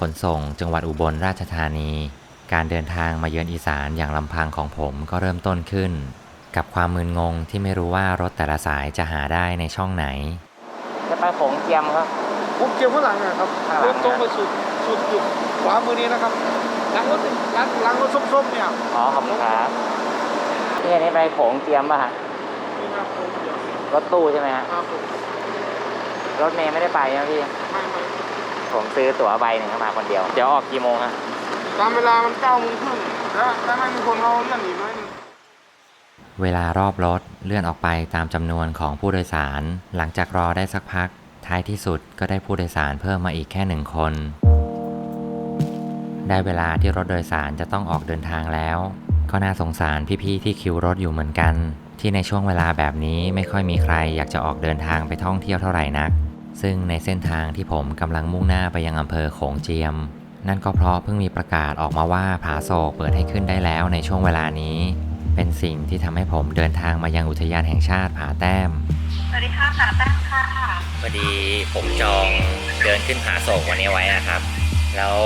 ณขนส่งจังหวัดอุบลราชธานี การเดินทางมาเยือนอีสานอย่างลำพังของผมก็เริ่มต้นขึ้น กับความมึนงงที่ไม่รู้ว่ารถแต่ละสายจะหาได้ในช่องไหน จะไปโขงเจียมครับผมเกี่ยวข้างหลังนะครับข้างหลังเดินตรงไปสุดสุดจุดขวามือนี้นะครับหลังรถหลังหลังรถส้มๆเนี่ยอ๋อขอบคุณครับที่อันนี้ไปโขงเจียมป่ะฮะนี่ครับผมเกี่ยวรถตู้ใช่ไหมฮะครับผมรถเมย์ไม่ได้ไปนะพี่ไม่ไม่ ผมซื้อตั๋วใบหนึ่งเข้ามาคนเดียว เดี๋ยวออกกี่โมงฮะตามเวลามันเก้าโมงครึ่งแล้วแล้วไม่มีคนเราเลื่อนอีกน้อยหนึงเวลารอบรถเลื่อนออกไปตามจำนวนของผู้โดยสาร หลังจากรอได้สักพัก ท้ายที่สุดก็ได้ผู้โดยสารเพิ่มมาอีกแค่หนึ่งคน ได้เวลาที่รถโดยสารจะต้องออกเดินทางแล้ว ก็น่าสงสารพี่ๆที่คิวรถอยู่เหมือนกัน ที่ในช่วงเวลาแบบนี้ไม่ค่อยมีใครอยากจะออกเดินทางไปท่องเที่ยวเท่าไหร่นัก ซึ่งในเส้นทางที่ผมกำลังมุ่งหน้าไปยังอำเภอโขงเจียม นั่นก็เพราะเพิ่งมีประกาศออกมาว่าผาโศกเปิดให้ขึ้นได้แล้วในช่วงเวลานี้ เป็นสิ่งที่ทำให้ผมเดินทางมายังอุทยานแห่งชาติผาแต้ม สวัสดีค่ะสาแป้งค่ะพอดีผมจองเดินขึ้นผาโศกวันนี้ไว้นะครับ แล้ว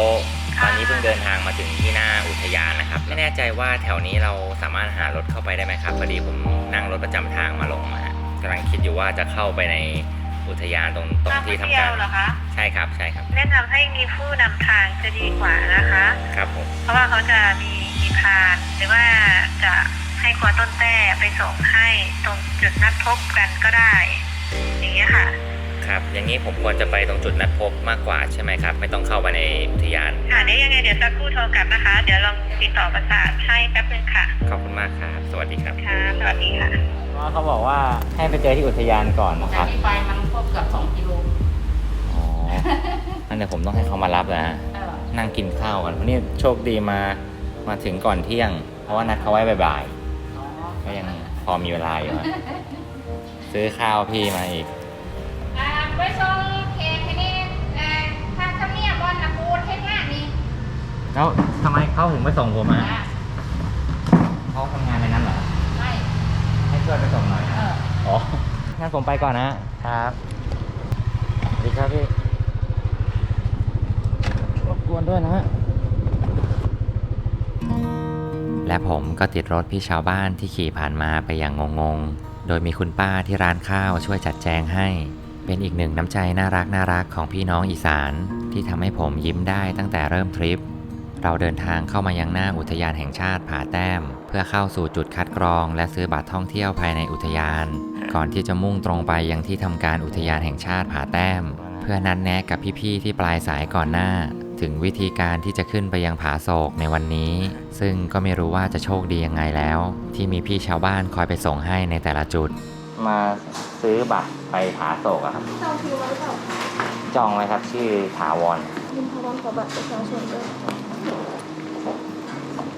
ตอนนี้เพิ่งเดินทางมาถึงที่หน้าอุทยานนะครับ ไม่แน่ใจว่าแถวนี้เราสามารถหารถเข้าไปได้ไหมครับ พอดีผมนั่งรถประจำทางมาลงมากำลังคิดอยู่ว่าจะเข้าไปใน อุทยานตรงตรงมาคที่นทำเดียการวเหรอคะใช่ครับใช่ครับ แนะนำให้มีผู้นำทางจะดีกว่านะคะ ครับผมเพราะว่าเขาจะมีมีพานหรือว่าจะให้ครัวต้นแต้ไปส่งให้ตรงจุดนัดพบกันก็ได้ อย่างเงี้ยค่ะ ครับ อย่างนี้ผมควรจะไปตรงจุดนัดพบมากกว่าใช่ไหมครับ ไม่ต้องเข้าไปในอุทยาน ค่ะเดี๋ยวยังไงเดี๋ยวจะคู่โทรกลับนะคะ เดี๋ยวลองติดต่อประสานให้แป๊บนึงค่ะ ขอบคุณมากครับ สวัสดีครับ ค่ะ สวัสดีค่ะเขาบอกว่าให้ไปเจอที่อุทยานก่อนนะคจากรับนี้ไปมันก็เกือบสองกิโลอ๋อนั่นเดี๋ยวผมต้องให้เขามารับนะเออนั่งกินข้าวกันวันนี้โชคดีมา มาถึงก่อนเที่ยง เพราะว่านัดเขาไว้บ่ายอ๋อๆก็ยังพอมีเวลาอยู่ฮะซื้อข้าวพี่มาอีกอ่า ไปส่งเค้กให้นี่เอ่อถ้าทำเนียบบอลนะปูเทศงานนี่แล้วทำไมเขาถึงไปส่งผมอะอะเขาทำงานในนั้นเหรอ ไม่ให้ช่วยไปส่งหน่อย เออ อ๋อ งั้นผมไปก่อนนะครับสวัสดีครับพี่รบกวนด้วยนะฮะ และผมก็ติดรถพี่ชาวบ้านที่ขี่ผ่านมาไปอย่างงงๆ โดยมีคุณป้าที่ร้านข้าวช่วยจัดแจงให้ เป็นอีกหนึ่งน้ำใจน่ารักน่ารักของพี่น้องอีสาน ที่ทำให้ผมยิ้มได้ตั้งแต่เริ่มทริป เราเดินทางเข้ามายังหน้าอุทยานแห่งชาติผาแต้ม เพื่อเข้าสู่จุดคัดกรอง และซื้อบัตรท่องเที่ยวภายในอุทยาน ก่อนที่จะมุ่งตรงไปยังที่ทำการอุทยานแห่งชาติผาแต้ม เพื่อนัดแนะกับพี่ๆที่ปลายสายก่อนหน้า ถึงวิธีการที่จะขึ้นไปยังผาโศกในวันนี้ ซึ่งก็ไม่รู้ว่าจะโชคดียังไงแล้ว ที่มีพี่ชาวบ้านคอยไปส่งให้ในแต่ละจุด มาซื้อบัตรไปผาโศกครับจองคิวไว้หรือเปล่าคะจองไว้ครับชื่อถาวรยินพร้อมขอบัตรประชาชนด้วย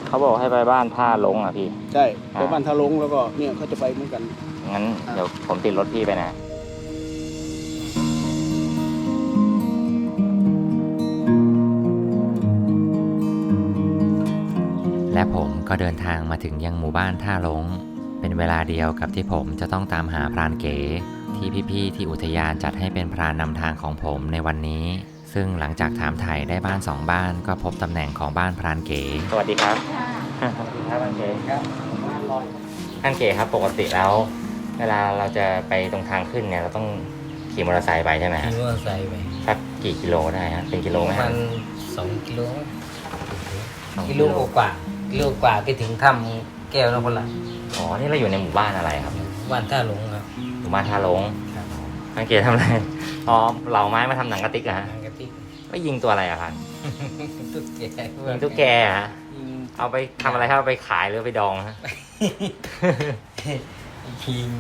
เขาบอกให้ไปบ้านท่าลงอะพี่ ใช่อ่าไปบ้านทาลงแล้วก็เนี่ยเขาจะไปเหมือนกัน งั้นเดี๋ยวผมติดรถพี่ไปนะและผมก็เดินทางมาถึงยังหมู่บ้านท่าลง เป็นเวลาเดียวกับที่ผมจะต้องตามหาพรานเก๋ที่พี่ๆที่อุทยานจัดให้เป็นพรานนำทางของผมในวันนี้ ซึ่งหลังจากถามไถ่ได้บ้านสองบ้านก็พบตำแหน่งของบ้านพรานเก๋สวัสดีครับสวัสดีครับพรานเก๋ครับท่านเก๋ครับปกติแล้ว เวลาเราจะไปตรงทางขึ้นเนี่ยเราต้องขี่มอเตอร์ไซค์ไปใช่ไหมฮะขี่มอเตอร์ไซค์ไปสักกี่กิโลได้ฮะเป็นกิโลปไหมระฮะมาณสองกิโลสองกิโล กว่ากิโลกว่าไปถึงถ้ำแก้วนพลัน อ๋อ นี่เราอยู่ในหมู่บ้านอะไรครับ บ้านท่าหลงครับหมู่บ้านท่าลงครับท่านเก๋ทำอะไรอ๋อเหล่าไม้มาทำหนังกระติกอะฮะทางกระติกไม่ยิงตัวอะไรอะครับตุ๊กแกยิงตุ๊กแกอะฮะยิงเอาไปทำอะไรครับเอาไปขายหรือไปดองฮะ ยิง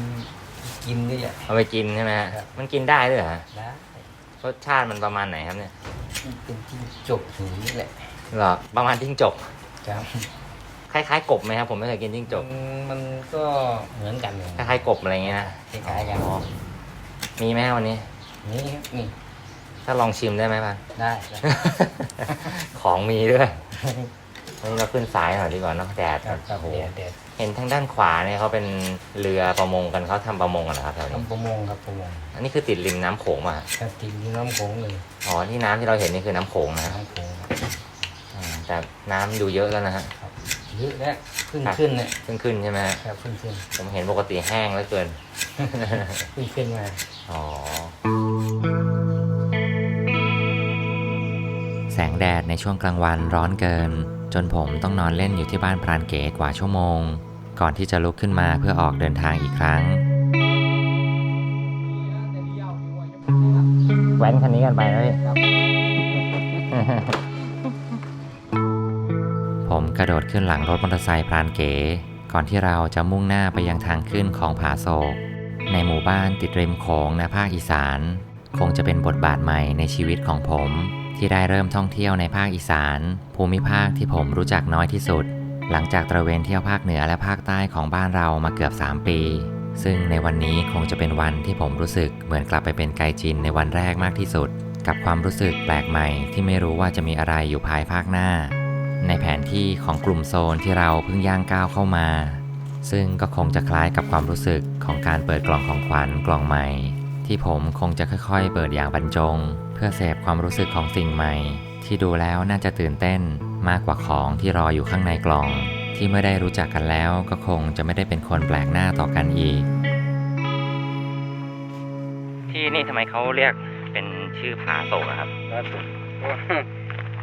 กินด้วยอะ เอาไปกินใช่ไหมฮะครับ มันกินได้ด้วยเหรอฮะนะรสชาติมันประมาณไหนครับเนี่ยเป็นที่จกหูนี่แหละเหรอประมาณจิ้งจกครับ คล้ายๆ กบไหมครับผมไม่เคยกินจิ้งจกมันมันก็เหมือนกันเลยคล้ายๆกบอะไรอย่างเงี้ยนะคล้ายๆกันอ๋อมีไหมฮะวันนี้ นี่ครับนี่ ถ้าลองชิมได้ไหมพันได้ได้ ของมีด้วยวันนี้เราขึ้นสายหน่อยดีกว่าเนาะแดดครับครับโอ้โหเดี๋ยวเดี๋ยวเห็นทางด้านขวาเนี่ยเขาเป็นเรือประมงกันเขาทำประมงกันนะครับแถวนี้ทำประมงครับประมง อันนี้คือติดริมน้ำโขงมาแค่ติดที่น้ำโขงเลยอ๋อที่น้ำที่เราเห็นนี่คือน้ำโขงนะฮะน้ำโขงอ่าแต่น้ำดูเยอะแล้วนะฮะครับ เยอะแล้วขึ้นครับ ขึ้นเนี่ยขึ้นขึ้นใช่ไหมฮะครับขึ้นขึ้นผมเห็นปกติแห้งแล้วเกิน ขึ้นขึ้นมาอ๋อ แสงแดดในช่วงกลางวันร้อนเกิน จนผมต้องนอนเล่นอยู่ที่บ้านพรานเก๋กว่าชั่วโมง ก่อนที่จะลุกขึ้นมาเพื่อออกเดินทางอีกครั้ง แว้นคันนี้กันไปเลยผม กระโดดขึ้นหลังรถมอเตอร์ไซค์พรานเก๋ ก่อนที่เราจะมุ่งหน้าไปยังทางขึ้นของผาโศก ในหมู่บ้านติดริมโขงในภาคอีสาน คงจะเป็นบทบาทใหม่ในชีวิตของผม ที่ได้เริ่มท่องเที่ยวในภาคอีสาน ภูมิภาคที่ผมรู้จักน้อยที่สุด หลังจากตระเวนเที่ยวภาคเหนือและภาคใต้ของบ้านเรามาเกือบ 3 ปี ซึ่งในวันนี้คงจะเป็นวันที่ผมรู้สึกเหมือนกลับไปเป็นไกจินในวันแรกมากที่สุด กับความรู้สึกแปลกใหม่ที่ไม่รู้ว่าจะมีอะไรอยู่ภายภาคหน้า ในแผนที่ของกลุ่มโซนที่เราเพิ่งย่างก้าวเข้ามา ซึ่งก็คงจะคล้ายกับความรู้สึกของการเปิดกล่องของขวัญกล่องใหม่ ที่ผมคงจะค่อยๆ เปิดอย่างบรรจง เพื่อเสพความรู้สึกของสิ่งใหม่ ที่ดูแล้วน่าจะตื่นเต้นมากกว่าของที่รออยู่ข้างในกล่อง ที่เมื่อได้รู้จักกันแล้วก็คงจะไม่ได้เป็นคนแปลกหน้าต่อกันอีก ที่นี่ทำไมเขาเรียกเป็นชื่อผาโศกครับ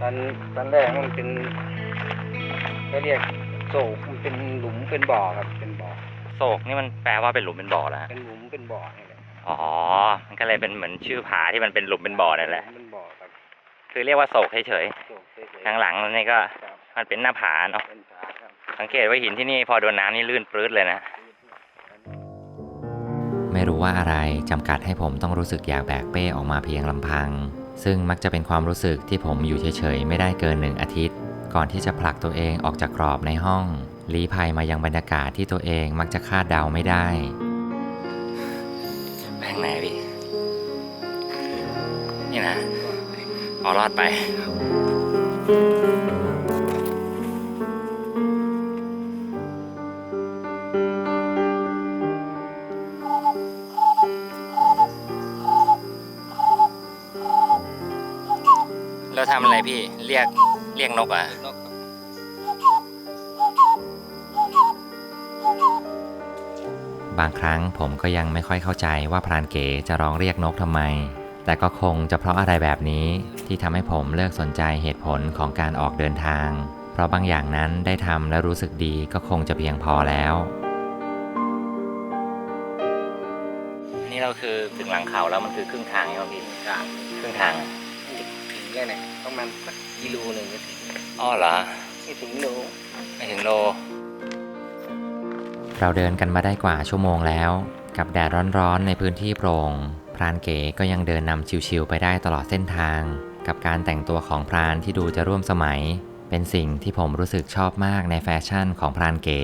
ตอนตอนแรกมันเป็นก็เรียกโศกมันเป็นหลุมเป็นบ่อครับ เป็นบ่อโศกนี่มันแปลว่าเป็นหลุมเป็นบ่อแล้วเป็นหลุมเป็นบ่อนี่แหละอ๋อ มันก็เลยเป็นเหมือนชื่อผาที่มันเป็นหลุมเป็นบ่อนั่นแหละเป็นบ่อครับคือเรียกว่าโศกเฉยโศกเฉยๆๆทางหลังนี่ก็ครับมันเป็นหน้าผาเนาะเป็นผาครับสังเกตว่าหินที่นี่พอโดนน้ำนี่ลื่นปลื้ดเลยนะ ไม่รู้ว่าอะไรจำกัดให้ผมต้องรู้สึกอยากแบกเป้ออกมาเพียงลำพัง ซึ่งมักจะเป็นความรู้สึกที่ผมอยู่เฉยๆ ไม่ได้เกินหนึ่งอาทิตย์ ก่อนที่จะผลักตัวเองออกจากกรอบในห้องลี้ภัยมายังบรรยากาศที่ตัวเองมักจะคาดเดาไม่ได้แบงไหนพี่ นี่นะพอรอดไป เราทำอะไรพี่ เรียกเรียกนกเหรอะ นกครับบางครั้งผมก็ยังไม่ค่อยเข้าใจว่าพรานเก๋จะร้องเรียกนกทำไม แต่ก็คงจะเพราะอะไรแบบนี้ที่ทำให้ผมเลิกสนใจเหตุผลของการออกเดินทาง เพราะบางอย่างนั้นได้ทำและรู้สึกดีก็คงจะเพียงพอแล้ว อันนี้เราคือถึงหลังเขาแล้วมันคือครึ่งทางใช่ไหมพี่ครับครึ่งทางถึง แค่ไหนประมาณสักกิโลหนึ่งก็ถึงอ๋อเหรอ ไม่ถึงโลไม่ถึงโล เราเดินกันมาได้กว่าชั่วโมงแล้ว กับแดดร้อนๆในพื้นที่โปร่ง พรานเก๋ก็ยังเดินนำชิวๆไปได้ตลอดเส้นทาง กับการแต่งตัวของพรานที่ดูจะร่วมสมัย เป็นสิ่งที่ผมรู้สึกชอบมากในแฟชั่นของพรานเก๋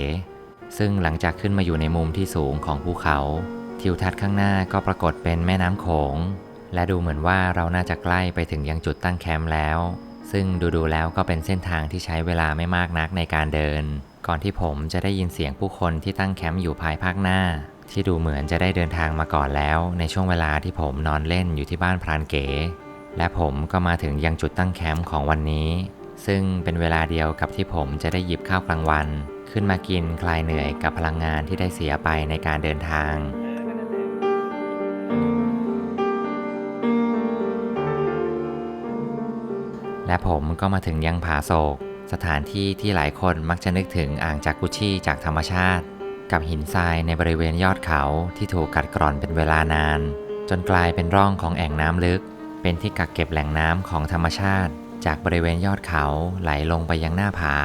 ซึ่งหลังจากขึ้นมาอยู่ในมุมที่สูงของภูเขา ทิวทัศน์ข้างหน้าก็ปรากฏเป็นแม่น้ำโขง และดูเหมือนว่าเราน่าจะใกล้ไปถึงยังจุดตั้งแคมป์แล้ว ซึ่งดูๆแล้วก็เป็นเส้นทางที่ใช้เวลาไม่มากนักในการเดิน ก่อนที่ผมจะได้ยินเสียงผู้คนที่ตั้งแคมป์อยู่ภายภาคหน้า ที่ดูเหมือนจะได้เดินทางมาก่อนแล้ว ในช่วงเวลาที่ผมนอนเล่นอยู่ที่บ้านพรานเก๋ และผมก็มาถึงยังจุดตั้งแคมป์ของวันนี้ ซึ่งเป็นเวลาเดียวกับที่ผมจะได้หยิบข้าวกลางวัน ขึ้นมากินคลายเหนื่อยกับพลังงานที่ได้เสียไปในการเดินทาง และผมก็มาถึงยังผาโศก สถานที่ที่หลายคนมักจะนึกถึงอ่างจากกุชี่จากธรรมชาติ กับหินทรายในบริเวณยอดเขาที่ถูกกัดกร่อนเป็นเวลานาน จนกลายเป็นร่องของแอ่งน้ำลึก เป็นที่กักเก็บแหล่งน้ำของธรรมชาติ จากบริเวณยอดเขาไหลลงไปยังหน้าผา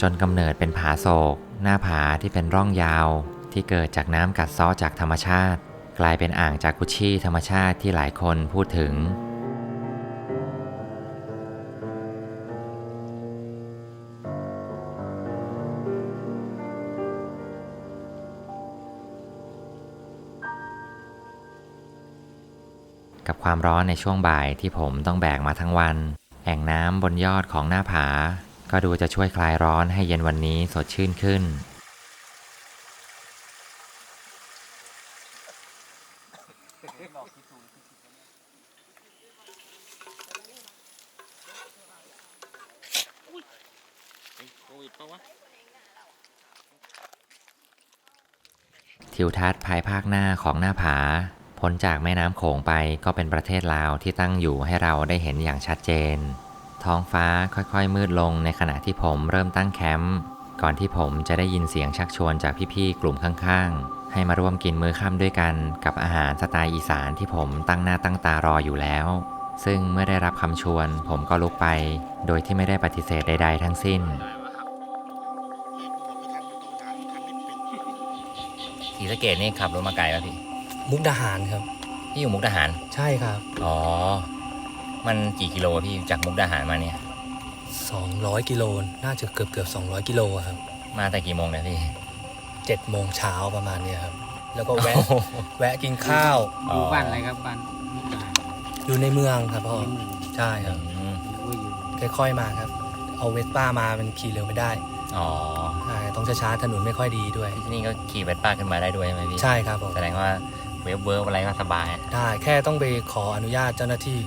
จนกำเนิดเป็นผาโศก หน้าผาที่เป็นร่องยาว ที่เกิดจากน้ำกัดเซ้อจากธรรมชาติ กลายเป็นอ่างจากกุชี่ธรรมชาติที่หลายคนพูดถึง กับความร้อนในช่วงบ่ายที่ผมต้องแบกมาทั้งวัน แอ่งน้ำบนยอดของหน้าผา ก็ดูจะช่วยคลายร้อนให้เย็นวันนี้สดชื่นขึ้น ทิวทัศน์ภายภาคหน้าของหน้าผา พ้นจากแม่น้ำโขงไปก็เป็นประเทศลาวที่ตั้งอยู่ให้เราได้เห็นอย่างชัดเจน ท้องฟ้าค่อยๆมืดลงในขณะที่ผมเริ่มตั้งแคมป์ก่อนที่ผมจะได้ยินเสียงชักชวนจากพี่ๆกลุ่มข้างๆ ให้มาร่วมกินมื้อค่ำด้วยกันกับอาหารสไตล์อีสานที่ผมตั้งหน้าตั้งตารออยู่แล้ว ซึ่งเมื่อได้รับคำชวนผมก็ลุกไป โดยที่ไม่ได้ปฏิเสธใด ๆ ทั้งสิ้นศรีสะเกดนี่ขับรถมาไกลป่ะพี่ มุกดาหารครับ พี่อยู่มุกดาหาร ใช่ครับอ๋อ มันกี่กิโลพี่จากมุกดาหารมาเนี่ย 200กิโลน่าจะเกือบเกือบ200กิโลอะครับมาแต่กี่โมงเนี่ยพี่7โมงเช้าประมาณเนี้ยครับ แล้วก็แวะแวะกินข้าวอ๋อบ้านอะไรครับบ้านมุกดาหารอยู่ในเมืองครับพ่อใช่ครับอืมหรือว่าอยู่ค่อยๆมาครับ เอาเวสป้ามามันขี่เร็วไม่ได้ อ๋อใช่ต้องช้าๆถนนไม่ค่อยดีด้วยที่นี่ก็ขี่เวสป้าขึ้นมาได้ด้วยใช่ไหมพี่ใช่ครับผมแสดงว่า เวฟเวิร์กอะไรก็สบาย ได้แค่ต้องไปขออนุญาตเจ้าหน้าที่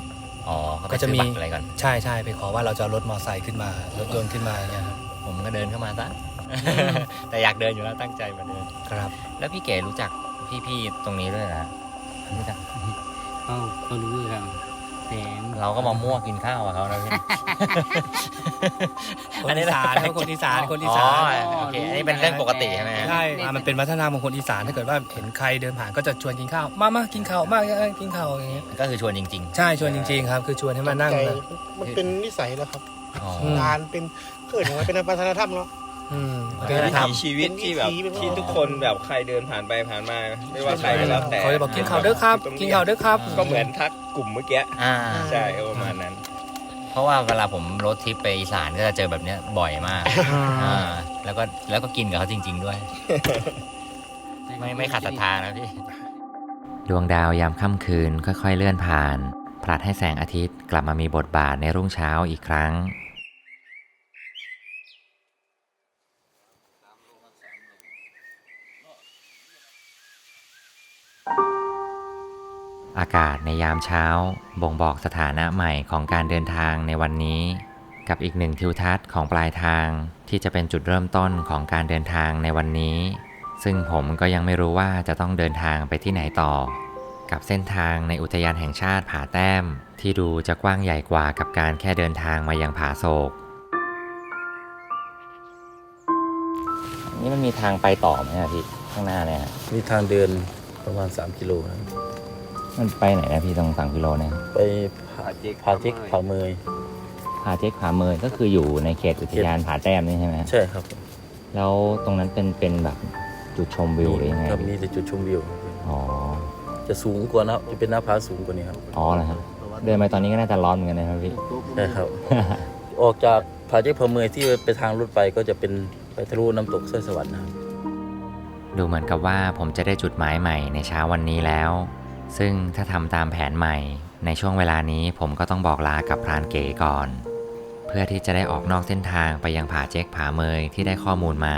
อ๋อก็ไปก็จะซื้อมีบัตรอะไรก่อน ใช่ใช่ไปขอว่าเราจะเอารถมอเตอร์ไซค์ขึ้นมารถยนต์ขึ้นมาอย่างเงี้ยครับผมก็เดินเข้ามาซะแต่อยากเดินอยู่แล้วตั้งใจมาเดินครับ แล้วพี่เก๋รู้จักพี่ๆตรงนี้ด้วยนะรู้จักเขาเขารู้ครั บแต่เราก็มามั่วกินข้าวกับเขานะพี่ คนอีสานครับคนอีสานคนอีสาน อ๋อโอเคอันนี้เป็นเรื่องปกติใช่ไหมใช่อะมันเป็นวัฒนธรรมของคนอีสานถ้าเกิดว่าเห็นใครเดินผ่านก็จะชวนกินข้าว มามากินข้าว มาเอ้ยกินข้าวอย่างเงี้ย ก็คือชวนจริง ใช่ชวนจริงๆครับ คือชวนให้มานั่ง ใจแบบมันเป็นนิสัยแล้วครับ ๆ อ๋อ ม งานเป็นเกิดของมันเป็นวัฒนธรรมเนาะ อืมวัฒนธรรม ชีวิตที่แบบเป็นวิถีที่ทุกคนแบบใครเดินผ่านไปผ่านมา ไม่ว่าใครก็แล้วแต่เขาจะบอกกินข้าวเด้อครับ กินข้าวเด้อครับก็เหมือนทักกลุ่มเมื่อกี้อ่า ใช่ก็ประมาณนั้น เพราะว่าเวลาผมรถทริปไปอีสานก็จะเจอแบบเนี้ยบ่อยมาก อ่าแล้วก็แล้วก็กินกับเขาจริง ๆ ด้วย ไม่ไม่ขัดศรัทธานะพี่ ดวงดาวยามค่ำคืนค่อยๆเลื่อนผ่าน ผลัดให้แสงอาทิตย์กลับมามีบทบาทในรุ่งเช้าอีกครั้งากาศในยามเช้า บ่งบอกสถานะใหม่ของการเดินทางในวันนี้ กับอีกหนึ่งทิวทัศน์ของปลายทางที่จะเป็นจุดเริ่มต้นของการเดินทางในวันนี้ ซึ่งผมก็ยังไม่รู้ว่าจะต้องเดินทางไปที่ไหนต่อ กับเส้นทางในอุทยานแห่งชาติผาแต้ม ที่ดูจะกว้างใหญ่กว่ากับการแค่เดินทางมายังผาโศกนี่มันมีทางไปต่อไหมอะพี่ข้างหน้าเนี่ยมีทางเดินประมาณ 3 กิโลครับ มันไปไหนนะพี่ตรงสามกิโลเนี่ยไปผาเจ๊กผาเจ๊กผาเมยผาเจ๊กผาเมยก็คืออยู่ในเขตอุทยานผาแต้มนี่ใช่ไหมใช่ครับ แล้วตรงนั้นเป็นเป็นแบบจุดชมวิวหรือยังไงครับมีพี่แต่จุดชมวิวอ๋อจะสูงกว่านะจะเป็นหน้าผาสูงกว่านี้ครับอ๋อเหรอครับเดินไปตอนนี้ก็น่าจะร้อนเหมือนกันนะครับพี่ใช่ครับ ออกจากผาเจ๊กผาเมยที่ไปทางรถไปก็จะเป็นไปทะลุน้ำตกสร้อยสวรรค์นะครับดูเหมือนกับว่าผมจะได้จุดหมายใหม่ในเช้าวันนี้แล้ว ซึ่งถ้าทำตามแผนใหม่ ในช่วงเวลานี้ผมก็ต้องบอกลากับพรานเก๋ก่อน เพื่อที่จะได้ออกนอกเส้นทางไปยังผาเจ๊กผาเมยที่ได้ข้อมูลมา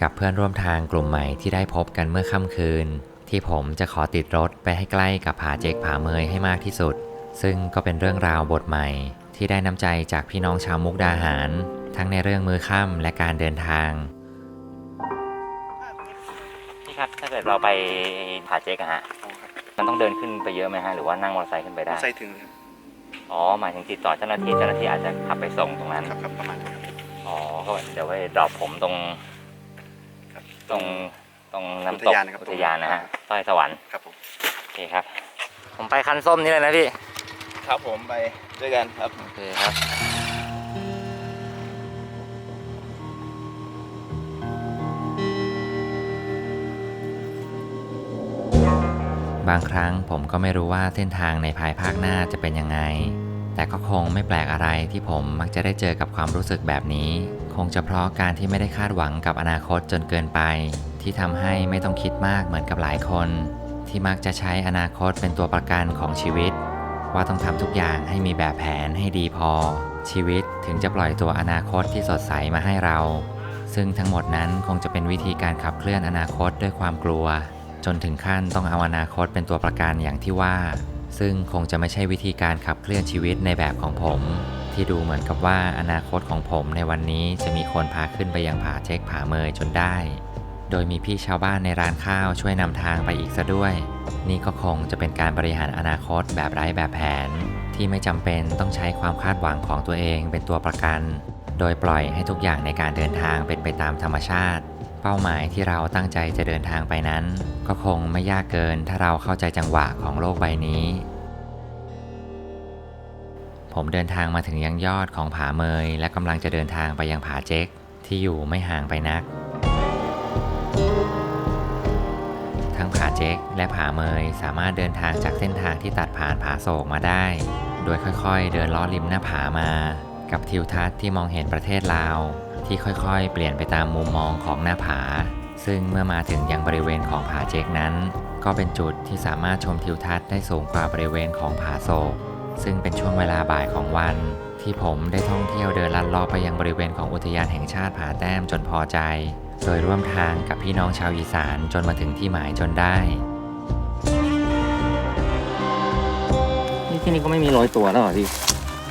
กับเพื่อนร่วมทางกลุ่มใหม่ที่ได้พบกันเมื่อค่ำคืน ที่ผมจะขอติดรถไปให้ใกล้กับผาเจ๊กผาเมยให้มากที่สุด ซึ่งก็เป็นเรื่องราวบทใหม่ ที่ได้น้ำใจจากพี่น้องชาวมุกดาหาร ทั้งในเรื่องมือค่ำและการเดินทางพี่ครับถ้าเกิดเราไปผาเจ๊กอะฮะ มันต้องเดินขึ้นไปเยอะไหมฮะหรือว่านั่งมอเตอร์ไซค์ขึ้นไปได้ใส่ถึงอ๋อหมายถึงติดต่อเจ้าหน้าที่เจ้าหน้าที่อาจจะขับไปส่งตรงนั้นครับครับประมาณนั้นครับอ๋อก็เดี๋ยวไปดรอปผมตรงตรงตรงน้ำตกอุทยานนะครับอุทยานนะฮะสร้อยสวรรค์ครับผมโอเคครับ ผมไปคันส้มนี่เลยนะพี่ ครับผมไปด้วยกันครับโอเคครับ บางครั้งผมก็ไม่รู้ว่าเส้นทางในภายภาคหน้าจะเป็นยังไง แต่ก็คงไม่แปลกอะไรที่ผมมักจะได้เจอกับความรู้สึกแบบนี้ คงจะเพราะการที่ไม่ได้คาดหวังกับอนาคตจนเกินไป ที่ทำให้ไม่ต้องคิดมากเหมือนกับหลายคน ที่มักจะใช้อนาคตเป็นตัวประกันของชีวิต ว่าต้องทำทุกอย่างให้มีแบบแผนให้ดีพอ ชีวิตถึงจะปล่อยตัวอนาคตที่สดใสมาให้เรา ซึ่งทั้งหมดนั้นคงจะเป็นวิธีการขับเคลื่อนอนาคตด้วยความกลัว จนถึงขั้นต้องเอาอนาคตเป็นตัวประกันอย่างที่ว่า ซึ่งคงจะไม่ใช่วิธีการขับเคลื่อนชีวิตในแบบของผม ที่ดูเหมือนกับว่าอนาคตของผมในวันนี้จะมีคนพาขึ้นไปยังผาเจ๊กผาเมยจนได้ โดยมีพี่ชาวบ้านในร้านข้าวช่วยนำทางไปอีกซะด้วย นี่ก็คงจะเป็นการบริหารอนาคตแบบไร้แบบแผน ที่ไม่จำเป็นต้องใช้ความคาดหวังของตัวเองเป็นตัวประกัน โดยปล่อยให้ทุกอย่างในการเดินทางเป็นไปตามธรรมชาติ เป้าหมายที่เราตั้งใจจะเดินทางไปนั้น ก็คงไม่ยากเกินถ้าเราเข้าใจจังหวะของโลกใบนี้ ผมเดินทางมาถึงยังยอดของผาเมย และกำลังจะเดินทางไปยังผาเจ๊กที่อยู่ไม่ห่างไปนัก ทั้งผาเจ๊กและผาเมยสามารถเดินทางจากเส้นทางที่ตัดผ่านผาโศกมาได้ โดยค่อยๆ เดินล้อริมหน้าผามา กับทิวทัศน์ที่มองเห็นประเทศลาว ที่ค่อยๆ เปลี่ยนไปตามมุมมองของหน้าผา ซึ่งเมื่อมาถึงยังบริเวณของผาเจ๊กนั้น ก็เป็นจุดที่สามารถชมทิวทัศน์ได้สูงกว่าบริเวณของผาโศก ซึ่งเป็นช่วงเวลาบ่ายของวัน ที่ผมได้ท่องเที่ยวเดินลัดเลาะไปยังบริเวณของอุทยานแห่งชาติผาแต้มจนพอใจ โดยร่วมทางกับพี่น้องชาวอีสานจนมาถึงที่หมายจนได้นี่ที่นี่ก็ไม่มีร้อยตัวแล้วเหรอพี่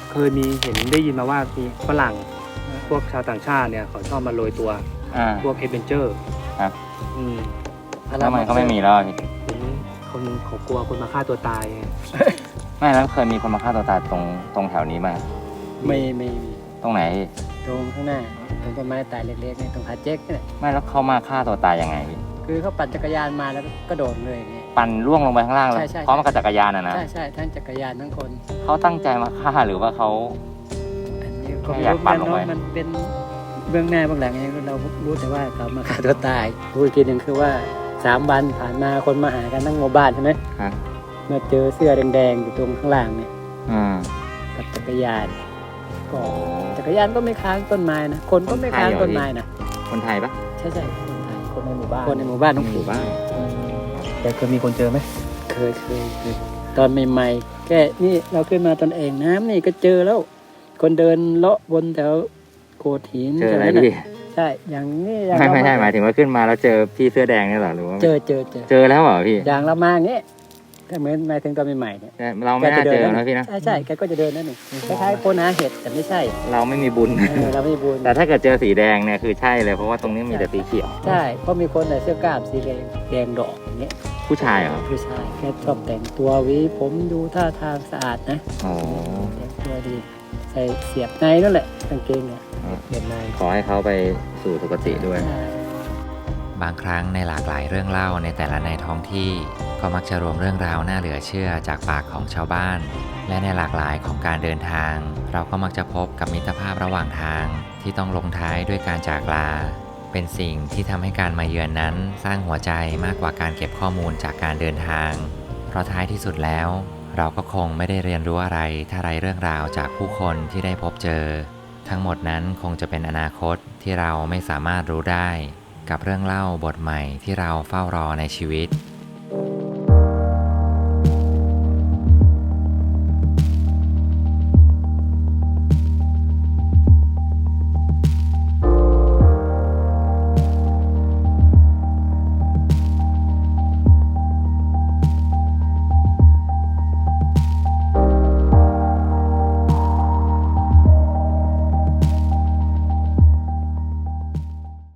เคยมีเห็นได้ยินมาว่ามีฝรั่งพ วกชาวต่างชาติเนี่ยเขาชอบมาโรยตัว อ่า พวกเอเวนเจอร์ครับ อืมทำไมเขาไม่มีแล้วอะพี่เห็นคนเขากลัวคนมาฆ่าตัวตายไงไม่แล้วเคยมีคนมาฆ่าตัวตายตรงตรงแถวนี้มา ไม่ไม่ตรงไหนตรงข้างหน้าตรงต้นไม้ตายเล็กๆเนี่ยตรงขาเจ๊กนี่แหละไม่แล้วเขามาฆ่าตัวตายยังไงพี่คือเขาปั่นจักรยานมาแล้วก็โดดเลยเนี่ย ปั่นล่วงลงไปข้างล่างเลยใช่ใช่ พร้อมกับจักรยานอะนะใช่ใช่ทั้งจักรยานทั้งคน เขาตั้งใจมาฆ่าหรือว่าเขา อันนี้ก็แค่อยากปั่นลงไปเนาะมันเป็นเบื้องหน้าเบื้องหลังเองเรารู้แต่ว่าเขามาฆ่าตัวตายรู้อีกทีหนึ่งคือว่าสามวันผ่านมาคนมาหากันทั้งหมู่บ้านใช่ไหมครับมาเจอเสื้อแดงๆอยู่ตรงข้างล่างเนี่ยอืมกับจักรยานก็ จักรยานก็ไม่ค้างต้นไม้นะ คนก็ไม่ค้างต้นไม้นะ คนไทยปะใช่ใช่คนไทย คนในหมู่บ้าน คนในหมู่บ้านต้องหมู่บ้านแต่เคยมีคนเจอไหม เคยเคยเคยตอนใหม่ๆแค่นี่เราขึ้นมาตอนเองน้ำนี่ก็เจอแล้ว คนเดินเลาะบนแถวโขดหินเจออะไรแถวนั้นพี่น่ะใช่อย่างนี้อย่างไม่ไม่ใช่เรหมายถึงว่าขึ้นมาแล้วเจอพี่เสื้อแดงเนี่ยเหรอหรือว่าเจอเจอเจอเจอแล้วเหรอพี่อย่างเรามาอย่างนี้ก็เหมือนหมายถึงตอนใหม่ๆเนี่ยแต่เราไม่น่าเจอนะพี่นะ ใช่ใช่แกก็จะเดินนั่นนี่คล้ายๆคนหาเห็ดแต่ไม่ใช่เราไม่มีบุญ เออเราไม่บุญแต่ถ้าเกิดเจอสีแดงเนี่ยคือใช่เลยเพราะว่าตรงนี้มีแต่สีเขียว ใช่เพราะมีคนใส่เสื้อกล้ามสีแดงแดงดอกอย่างเงี้ยผู้ชายเหรอผู้ชายแกชอบแต่งตัวหวีผมดูท่าทางสะอาดนะโอ้แต่งตัวดี ใส่เสียบในนั่นแหละกางเกงเนี่ยเปลี่ยนนายขอให้เขาไปสู่สุคติด้วยใช่บางครั้งในหลากหลายเรื่องเล่าในแต่ละในท้องที่ ก็มักจะรวมเรื่องราวน่าเหลือเชื่อจากปากของชาวบ้าน และในหลากหลายของการเดินทาง เราก็มักจะพบกับมิตรภาพระหว่างทางที่ต้องลงท้ายด้วยการจากลา เป็นสิ่งที่ทำให้การมาเยือนนั้นสร้างหัวใจมากกว่าการเก็บข้อมูลจากการเดินทาง เพราะท้ายที่สุดแล้ว เราก็คงไม่ได้เรียนรู้อะไร ถ้าไรเรื่องราวจากผู้คนที่ได้พบเจอ ทั้งหมดนั้นคงจะเป็นอนาคตที่เราไม่สามารถรู้ได้ กับเรื่องเล่าบทใหม่ที่เราเฝ้ารอในชีวิต